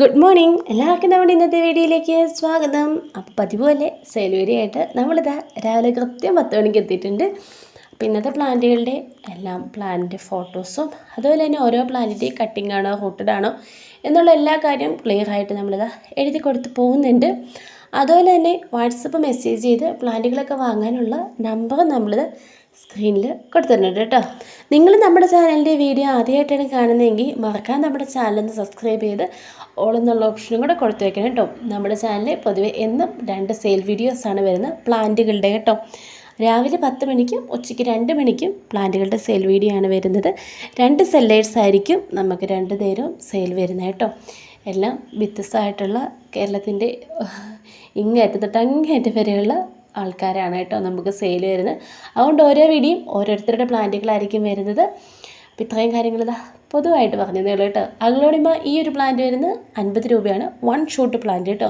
Good morning എല്ലാവർക്കും നമ്മുടെ ഇന്നത്തെ വീഡിയോയിലേക്ക് സ്വാഗതം. അപ്പോൾ പതിവ് പോലെ ആയിട്ട് നമ്മളിതാ രാവിലെ കൃത്യം പത്ത് മണിക്ക് എത്തിയിട്ടുണ്ട്. അപ്പോൾ ഇന്നത്തെ പ്ലാന്റുകളുടെ എല്ലാം പ്ലാന്റിന്റെ ഫോട്ടോസും അതുപോലെ തന്നെ ഓരോ പ്ലാന്റിന്റെയും കട്ടിംഗ് ആണോ റൂട്ടഡ് ആണോ എന്നുള്ള എല്ലാ കാര്യവും ക്ലിയർ ആയിട്ട് നമ്മളിതാ എഴുതി കൊടുത്ത് പോകുന്നുണ്ട്. അതുപോലെ തന്നെ വാട്സപ്പ് മെസ്സേജ് ചെയ്ത് പ്ലാന്റുകളൊക്കെ വാങ്ങാനുള്ള നമ്പർ നമ്മളിത് സ്ക്രീനിൽ കൊടുത്തിട്ടുണ്ട് കേട്ടോ. നിങ്ങൾ നമ്മുടെ ചാനലിന്റെ വീഡിയോ ആദ്യമായിട്ടാണ് കാണുന്നതെങ്കിൽ മറക്കാൻ നമ്മുടെ ചാനലൊന്ന് സബ്സ്ക്രൈബ് ചെയ്ത് ഓൾ എന്നുള്ള ഓപ്ഷനും കൂടെ കൊടുത്തു വയ്ക്കണം കേട്ടോ. നമ്മുടെ ചാനലിൽ പൊതുവെ എന്നും രണ്ട് സെയിൽ വീഡിയോസാണ് വരുന്നത് പ്ലാന്റുകളുടെ കേട്ടോ. രാവിലെ പത്ത് മണിക്കും ഉച്ചയ്ക്ക് രണ്ട് മണിക്കും പ്ലാന്റുകളുടെ സെയിൽ വീഡിയോ ആണ് വരുന്നത്. രണ്ട് സെല്ലേഴ്സ് ആയിരിക്കും നമുക്ക് രണ്ട് നേരവും സെയിൽ വരുന്നത് കേട്ടോ. എല്ലാം വ്യത്യസ്തമായിട്ടുള്ള കേരളത്തിന്റെ ഇങ്ങേറ്റം തൊട്ട് അങ്ങേറ്റം വരെയുള്ള ആൾക്കാരാണ് കേട്ടോ നമുക്ക് സെയിൽ വരുന്നത്. അതുകൊണ്ട് ഓരോ വീടിയും ഓരോരുത്തരുടെ പ്ലാന്റുകളായിരിക്കും വരുന്നത്. അപ്പോൾ ഇത്രയും കാര്യങ്ങൾ ഇതാ പൊതുവായിട്ട് പറഞ്ഞതേ ഉള്ളൂ കേട്ടോ. അഗ്ലോണിമ ഈ ഒരു പ്ലാന്റ് വരുന്നത് അൻപത് രൂപയാണ്. വൺ ഷൂട്ട് പ്ലാന്റ് കേട്ടോ.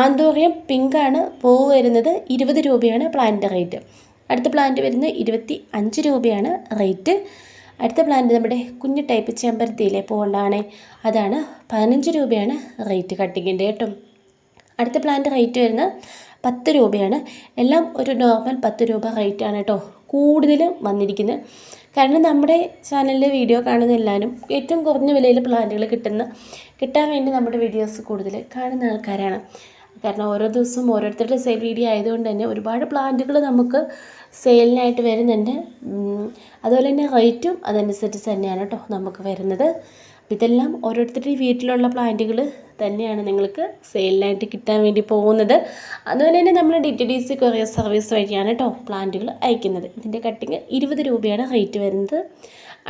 ആന്തോറിയം പിങ്കാണ് പൂവ് വരുന്നത് ഇരുപത് രൂപയാണ് പ്ലാന്റിന്റെ റേറ്റ് അടുത്ത പ്ലാന്റ് വരുന്നത് ഇരുപത്തി അഞ്ച് രൂപയാണ് റേറ്റ് അടുത്ത പ്ലാന്റ് നമ്മുടെ കുഞ്ഞു ടൈപ്പ് ചെമ്പരത്തിയിലെ പൂവുണ്ടാണേ അതാണ് പതിനഞ്ച് രൂപയാണ് റേറ്റ് കട്ടിങ്ങിന്റെ കേട്ടോ. അടുത്ത പ്ലാന്റ് റേറ്റ് വരുന്നത് പത്ത് രൂപയാണ്. എല്ലാം ഒരു നോർമൽ പത്ത് രൂപ റേറ്റാണ് കേട്ടോ കൂടുതലും വന്നിരിക്കുന്നത്. കാരണം നമ്മുടെ ചാനലിലെ വീഡിയോ കാണുന്ന എല്ലാവരും ഏറ്റവും കുറഞ്ഞ വിലയിൽ പ്ലാന്റുകൾ കിട്ടുന്ന കിട്ടാൻ വേണ്ടി നമ്മുടെ വീഡിയോസ് കൂടുതൽ കാണുന്ന ആൾക്കാരാണ്. കാരണം ഓരോ ദിവസവും ഓരോരുത്തരുടെ സെയിൽ വീഡിയോ ആയതുകൊണ്ട് തന്നെ ഒരുപാട് പ്ലാന്റുകൾ നമുക്ക് സെയിലിനായിട്ട് വരുന്നുണ്ട്. അതുപോലെ തന്നെ റേറ്റും അതനുസരിച്ച് തന്നെയാണ് കേട്ടോ നമുക്ക് വരുന്നത്. ഇതെല്ലാം ഓരോരുത്തരുടെ വീട്ടിലുള്ള പ്ലാന്റുകൾ തന്നെയാണ് നിങ്ങൾക്ക് സെയിലിനായിട്ട് കിട്ടാൻ വേണ്ടി പോകുന്നത്. അതുപോലെ തന്നെ നമ്മൾ D T D C courier service വഴിയാണ് കേട്ടോ പ്ലാന്റുകൾ അയക്കുന്നത്. ഇതിന്റെ കട്ടിങ് ഇരുപത് രൂപയാണ് റേറ്റ് വരുന്നത്.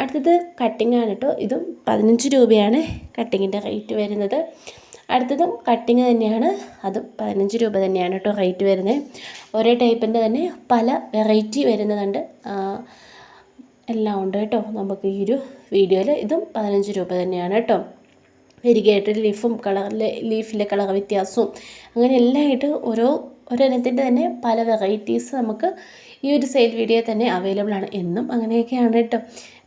അടുത്തത് കട്ടിങ് ആണ് കേട്ടോ ഇതും പതിനഞ്ച് രൂപയാണ് കട്ടിങ്ങിന്റെ റേറ്റ് വരുന്നത്. അടുത്തതും കട്ടിങ് തന്നെയാണ്. അതും പതിനഞ്ച് രൂപ തന്നെയാണ് കേട്ടോ റേറ്റ് വരുന്നത് ഒരേ ടൈപ്പിന്റെ തന്നെ പല വെറൈറ്റി വരുന്നതുണ്ട്. എല്ലാം ഉണ്ട് കേട്ടോ നമുക്ക് ഈ ഒരു വീഡിയോയിൽ ഇതും പതിനഞ്ച് രൂപ തന്നെയാണ് കേട്ടോ വെരിഗേറ്റഡ് ലീഫും കളറിലെ ലീഫിലെ കളർ വ്യത്യാസവും. അങ്ങനെ എല്ലാം ആയിട്ട് ഓരോ ഒരെണ്ണത്തിന്റെ തന്നെ പല വെറൈറ്റീസ് നമുക്ക് ഈ ഒരു സെയിൽ വീഡിയോ തന്നെ അവൈലബിൾ ആണ്. എന്നും അങ്ങനെയൊക്കെയാണ് കേട്ടോ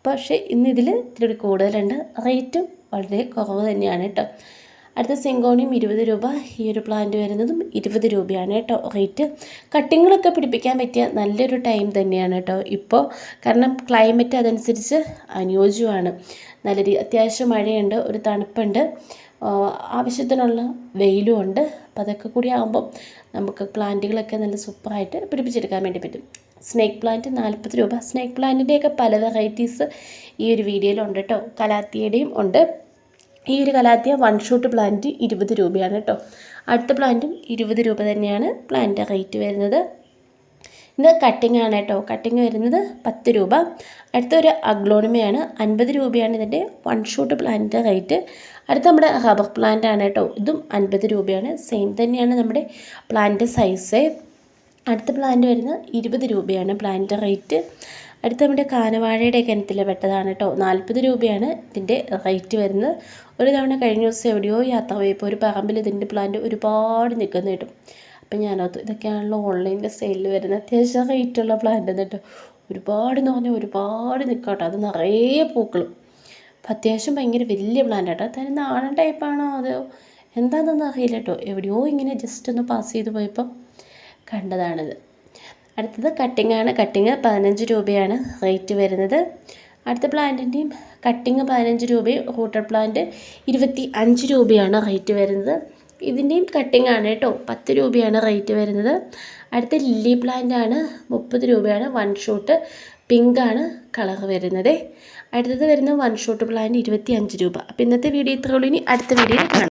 പക്ഷേ ഇന്ന് ഇതിൽ ഇത്തിരി കൂടുതലുണ്ട്. റേറ്റും വളരെ കുറവ് തന്നെയാണ് കേട്ടോ അടുത്ത സെങ്കോണിയും ഇരുപത് രൂപ ഈ ഒരു പ്ലാന്റ് വരുന്നതും ഇരുപത് രൂപയാണ് കേട്ടോ റേറ്റ് കട്ടിങ്ങുകളൊക്കെ പിടിപ്പിക്കാൻ പറ്റിയ നല്ലൊരു ടൈം തന്നെയാണ് കേട്ടോ ഇപ്പോൾ കാരണം ക്ലൈമറ്റ് അതനുസരിച്ച് അനുയോജ്യമാണ്. നല്ല രീതി അത്യാവശ്യം മഴയുണ്ട് ഒരു തണുപ്പുണ്ട് ആവശ്യത്തിനുള്ള വെയിലും ഉണ്ട്. അപ്പോൾ അതൊക്കെ കൂടി ആകുമ്പം നമുക്ക് പ്ലാന്റുകളൊക്കെ നല്ല സൂപ്പറായിട്ട് പിടിപ്പിച്ചെടുക്കാൻ വേണ്ടി പറ്റും. സ്നേക്ക് പ്ലാന്റ് നാൽപ്പത് രൂപ. സ്നേക്ക് പ്ലാന്റിന്റെയൊക്കെ പല വെറൈറ്റീസ് ഈ ഒരു വീഡിയോയിലുണ്ട് കേട്ടോ. കലാത്തിയുടെയും ഉണ്ട്. ഈ ഒരു കലാത്തിയ വൺ ഷൂട്ട് പ്ലാന്റ് ഇരുപത് രൂപയാണ് കേട്ടോ അടുത്ത പ്ലാന്റും ഇരുപത് രൂപ തന്നെയാണ് പ്ലാന്റ് റേറ്റ് വരുന്നത്. ഇത് കട്ടിംഗ് ആണ് കേട്ടോ കട്ടിങ് വരുന്നത് പത്ത് രൂപ. അടുത്തൊരു അഗ്ലോണിമയാണ് അൻപത് രൂപയാണ് ഇതിന്റെ വൺ ഷൂട്ട് പ്ലാന്റിന്റെ റേറ്റ് അടുത്ത നമ്മുടെ റബ്ബർ പ്ലാന്റ് ആണ് കേട്ടോ ഇതും അൻപത് രൂപയാണ്. സെയിം തന്നെയാണ് നമ്മുടെ പ്ലാന്റ് സൈസ് അടുത്ത പ്ലാന്റ് വരുന്നത് ഇരുപത് രൂപയാണ് പ്ലാന്റ് റേറ്റ് അടുത്ത നമ്മുടെ കാനവാഴയുടെ കിണറ്റിൽ പെട്ടതാണ് കേട്ടോ നാൽപ്പത് രൂപയാണ് ഇതിന്റെ റേറ്റ് വരുന്നത്. ഒരു തവണ കഴിഞ്ഞ ദിവസം എവിടെയോ യാത്ര പോയപ്പോൾ ഒരു പറമ്പിൽ ഇതിന്റെ പ്ലാന്റ് ഒരുപാട് നിൽക്കുന്ന കിട്ടും. അപ്പം ഞാനത് ഇതൊക്കെയാണല്ലോ ഓൺലൈനിൽ സെയിലിൽ വരുന്ന അത്യാവശ്യം റേറ്റുള്ള പ്ലാന്റ് കേട്ടോ ഒരുപാട് എന്ന് പറഞ്ഞാൽ ഒരുപാട് നിൽക്കട്ടോ അത് നിറയെ പൂക്കളും. അപ്പം അത്യാവശ്യം ഭയങ്കര വലിയ പ്ലാന്റ് കേട്ടോ അതായത് നാടൻ ടൈപ്പാണോ അതോ എന്താണെന്നൊന്നും അറിയില്ല കേട്ടോ എവിടെയോ ഇങ്ങനെ ജസ്റ്റ് ഒന്ന് പാസ് ചെയ്ത് പോയപ്പോൾ കണ്ടതാണിത്. അടുത്തത് കട്ടിംഗ് ആണ്. കട്ടിങ് പതിനഞ്ച് രൂപയാണ് റേറ്റ് വരുന്നത്. അടുത്ത പ്ലാന്റിന്റെയും കട്ടിങ് പതിനഞ്ച് രൂപയും റൂട്ടർ പ്ലാന്റ് ഇരുപത്തി അഞ്ച് രൂപയാണ് റേറ്റ് വരുന്നത്. ഇതിന്റെയും കട്ടിംഗ് ആണ് കേട്ടോ. പത്ത് രൂപയാണ് റേറ്റ് വരുന്നത്. അടുത്ത ലില്ലി പ്ലാന്റ് ആണ് മുപ്പത് രൂപയാണ് വൺ ഷോട്ട് പിങ്ക് ആണ് കളർ വരുന്നത്. അടുത്തത് വരുന്ന വൺ ഷോട്ട് പ്ലാന്റ് ഇരുപത്തി അഞ്ച് രൂപ. അപ്പോൾ ഇന്നത്തെ വീഡിയോ ഇത്രയുള്ളൂ ഇനി അടുത്ത വീഡിയോയിൽ കാണാം.